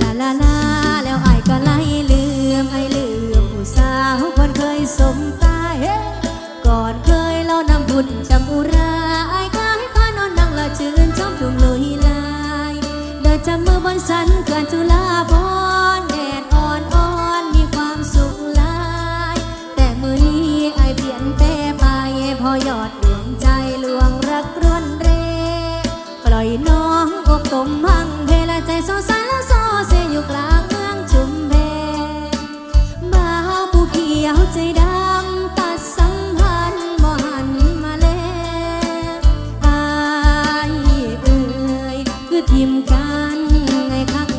ลาลาลาแล้วไอ้ก็ไล่ลืมไอ้ลืมผู้สาวคนเคยสมตายเฮก่อนเคยเล่านำบุญจำอุราไอ้ายกลายพานอนนั่งละชื่นชมทุ่งลุยลายเดินจับมือบนสันเขื่อนจุฬาภรแดดอ่อนอ่อนมีความสุขลาย แต่มือนี้ไอายเปลี่ยนแปรไปพอยอดดวงใจลวงรักร่อนเรปล่อยน้องอกตมพังเพลาใจโซซาและโซเซอยู่กลา ทิมกันไงคะ